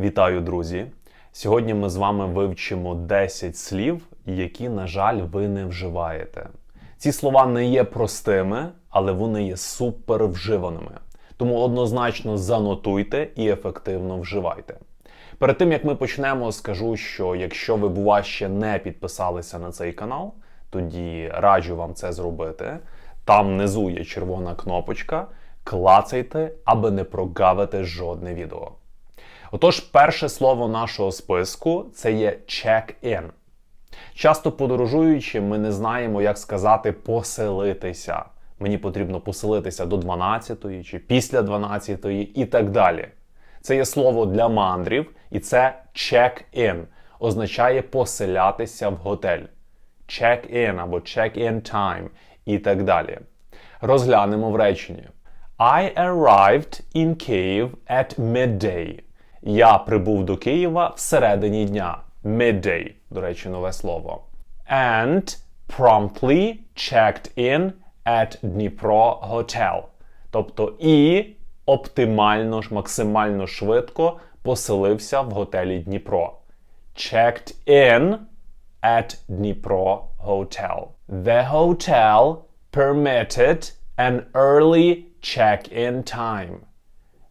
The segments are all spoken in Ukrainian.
Вітаю, друзі! Сьогодні ми з вами вивчимо 10 слів, які, на жаль, ви не вживаєте. Ці слова не є простими, але вони є супер вживаними. Тому однозначно занотуйте і ефективно вживайте. Перед тим як ми почнемо, скажу, що якщо ви, бува, ще не підписалися на цей канал, тоді раджу вам це зробити. Там внизу є червона кнопочка. Клацайте, аби не прогавити жодне відео. Отож, перше слово нашого списку це є check-in. Часто подорожуючи, ми не знаємо, як сказати поселитися. Мені потрібно поселитися до 12-ї чи після 12-ї і так далі. Це є слово для мандрів, і це check-in. Означає поселятися в готель. Check-in або check-in time і так далі. Розглянемо в реченні. I arrived in Kyiv at midday. Я прибув до Києва всередині дня. Midday, до речі, нове слово. And promptly checked in at Dnipro Hotel. Тобто і оптимально ж, максимально швидко поселився в готелі Дніпро. Checked in at Dnipro Hotel. The hotel permitted an early check-in time.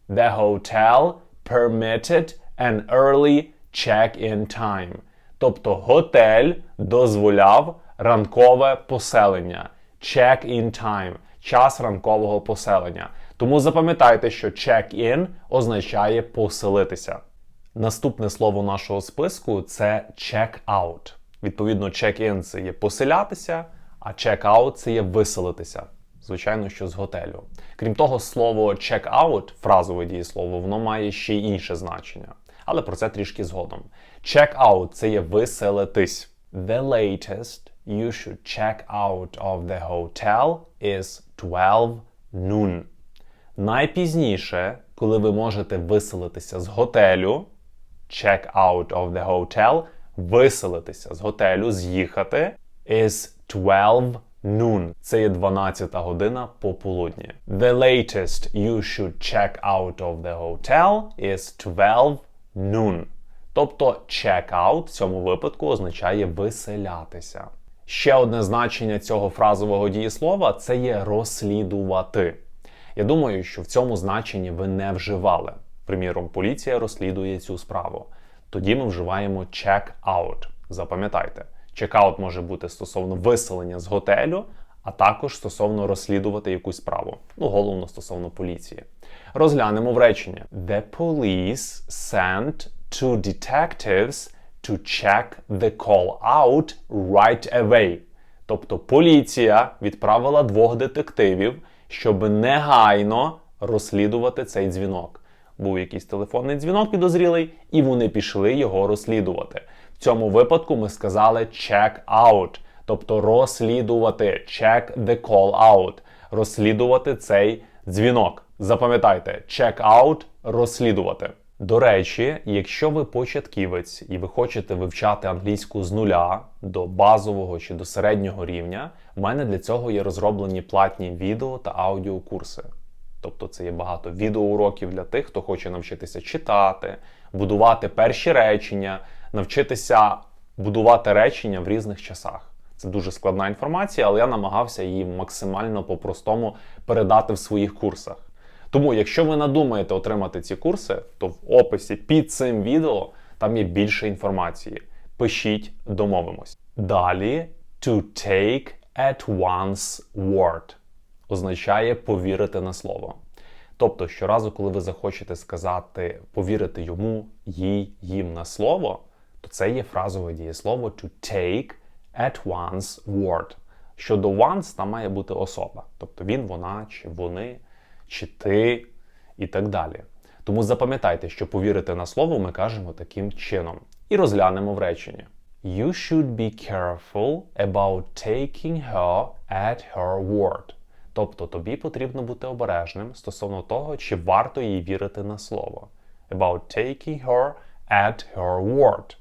The hotel permitted an early check-in time. Тобто готель дозволяв ранкове поселення. Check-in time. Час ранкового поселення. Тому запам'ятайте, що check-in означає поселитися. Наступне слово нашого списку це check-out. Відповідно, check-in це є поселятися, а check-out це є виселитися. Звичайно, що з готелю. Крім того, слово check-out, фразове дієслово, воно має ще й інше значення. Але про це трішки згодом. Check-out – це є виселитись. The latest you should check out of the hotel is 12 noon. Найпізніше, коли ви можете виселитися з готелю, check out of the hotel, виселитися з готелю, з'їхати, is 12 noon. Це є 12 година пополудні. The latest you should check out of the hotel is 12 noon. Тобто check out в цьому випадку означає виселятися. Ще одне значення цього фразового дієслова це є розслідувати. Я думаю, що в цьому значенні ви не вживали. Приміром, поліція розслідує цю справу. Тоді ми вживаємо check out. Запам'ятайте, чекаут може бути стосовно виселення з готелю, а також стосовно розслідувати якусь справу. Ну, головно стосовно поліції. Розглянемо в речення. The police sent two detectives to check the call out right away. Тобто поліція відправила двох детективів, щоб негайно розслідувати цей дзвінок. Був якийсь телефонний дзвінок підозрілий, і вони пішли його розслідувати. В цьому випадку ми сказали check out, тобто розслідувати check the call out, розслідувати цей дзвінок. Запам'ятайте, check out – розслідувати. До речі, якщо ви початківець і ви хочете вивчати англійську з нуля до базового чи до середнього рівня, в мене для цього є розроблені платні відео та аудіокурси. Тобто це є багато відеоуроків для тих, хто хоче навчитися читати, будувати перші речення, навчитися будувати речення в різних часах. Це дуже складна інформація, але я намагався її максимально по-простому передати в своїх курсах. Тому, якщо ви надумаєте отримати ці курси, то в описі під цим відео там є більше інформації. Пишіть, домовимось. Далі to take at one's word означає повірити на слово. Тобто, щоразу, коли ви захочете сказати повірити йому, їй, їм на слово, то це є фразове дієслово to take at one's word. Щодо one's, там має бути особа. Тобто він, вона чи вони чи ти і так далі. Тому запам'ятайте, що повірити на слово ми кажемо таким чином. І розглянемо в реченні. You should be careful about taking her at her word. Тобто тобі потрібно бути обережним стосовно того, чи варто їй вірити на слово. About taking her at her word.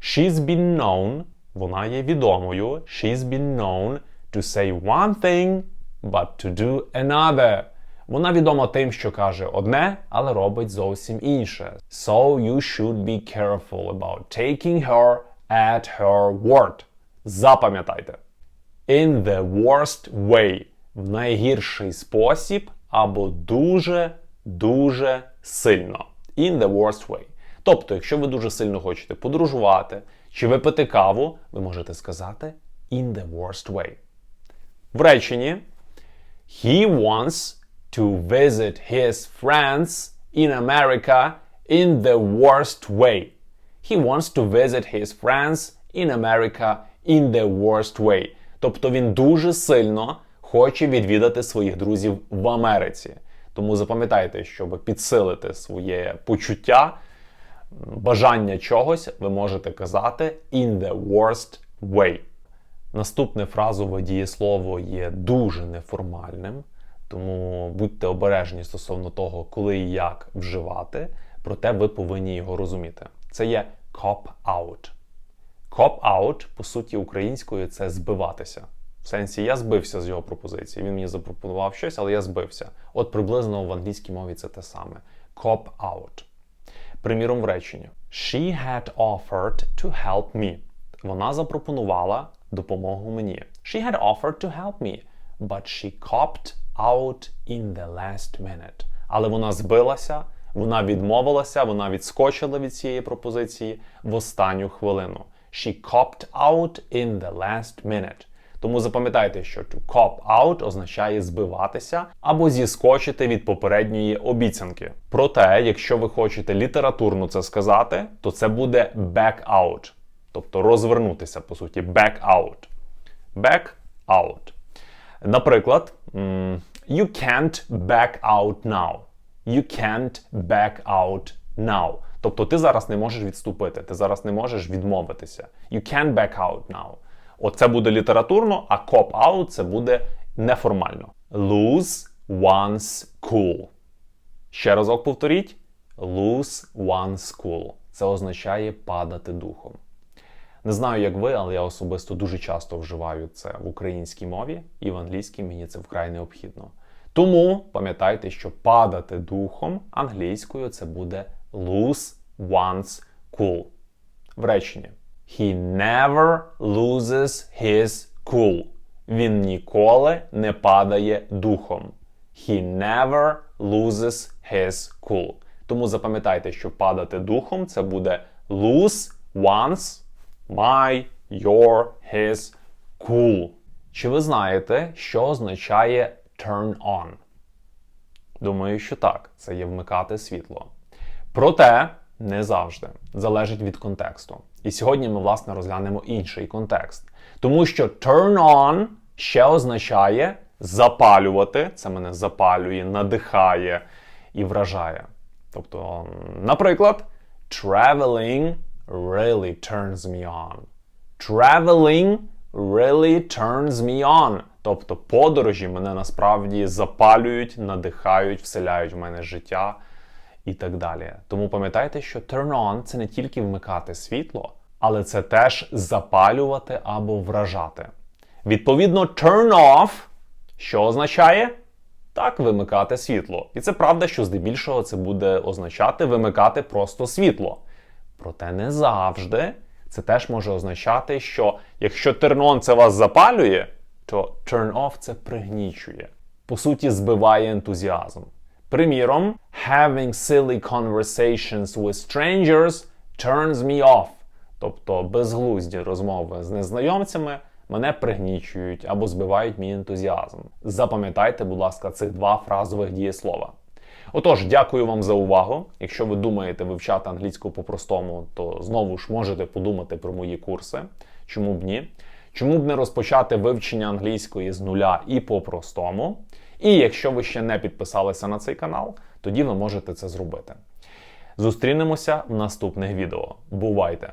She's been known, вона є відомою. She's been known to say one thing, but to do another. Вона відома тим, що каже одне, але робить зовсім інше. So you should be careful about taking her at her word. Запам'ятайте. In the worst way. В найгірший спосіб або дуже, дуже сильно. In the worst way. Тобто, якщо ви дуже сильно хочете подорожувати чи випити каву, ви можете сказати in the worst way. В реченні He wants to visit his friends in America in the worst way. He wants to visit his friends in America in the worst way. Тобто він дуже сильно хоче відвідати своїх друзів в Америці. Тому запам'ятайте, щоб підсилити своє почуття, бажання чогось, ви можете казати in the worst way. Наступне фразове дієслово є дуже неформальним, тому будьте обережні стосовно того, коли і як вживати, проте ви повинні його розуміти. Це є cop out. Cop out, по суті, українською це збиватися. В сенсі я збився з його пропозиції. Він мені запропонував щось, але я збився. От приблизно в англійській мові це те саме. Cop out. Приміром в реченні. She had offered to help me. Вона запропонувала допомогу мені. She had offered to help me, but she copped out in the last minute. Але вона збилася, вона відмовилася, вона відскочила від цієї пропозиції в останню хвилину. She copped out in the last minute. Тому запам'ятайте, що to cop out означає збиватися або зіскочити від попередньої обіцянки. Проте, якщо ви хочете літературно це сказати, то це буде back out. Тобто розвернутися, по суті, back out. Back out. Наприклад, you can't back out now. You can't back out now. Тобто ти зараз не можеш відступити, ти зараз не можеш відмовитися. You can't back out now. Оце буде літературно, а cop out це буде неформально. Lose one's cool. Ще разок повторіть: lose one's cool. Це означає падати духом. Не знаю, як ви, але я особисто дуже часто вживаю це в українській мові, і в англійській мені це вкрай необхідно. Тому пам'ятайте, що падати духом англійською це буде lose one's cool. В реченні. He never loses his cool. Він ніколи не падає духом. He never loses his cool. Тому запам'ятайте, що падати духом це буде lose once, my, your, his, cool. Чи ви знаєте, що означає turn on? Думаю, що так. Це є вмикати світло. Проте не завжди залежить від контексту. І сьогодні ми, власне, розглянемо інший контекст. Тому що turn on ще означає запалювати. Це мене запалює, надихає і вражає. Тобто, наприклад, traveling really turns me on. Traveling really turns me on. Тобто подорожі мене насправді запалюють, надихають, вселяють в мене життя і так далі. Тому пам'ятайте, що turn on це не тільки вмикати світло, але це теж запалювати або вражати. Відповідно, turn off, що означає? Так, вимикати світло. І це правда, що здебільшого це буде означати вимикати просто світло. Проте не завжди. Це теж може означати, що якщо turn on це вас запалює, то turn off це пригнічує. По суті, збиває ентузіазм. Приміром, having silly conversations with strangers turns me off. Тобто безглузді розмови з незнайомцями мене пригнічують або збивають мій ентузіазм. Запам'ятайте, будь ласка, цих два фразових дієслова. Отож, дякую вам за увагу. Якщо ви думаєте вивчати англійську по-простому, то знову ж можете подумати про мої курси. Чому б ні? Чому б не розпочати вивчення англійської з нуля і по-простому? І якщо ви ще не підписалися на цей канал, тоді ви можете це зробити. Зустрінемося в наступних відео. Бувайте!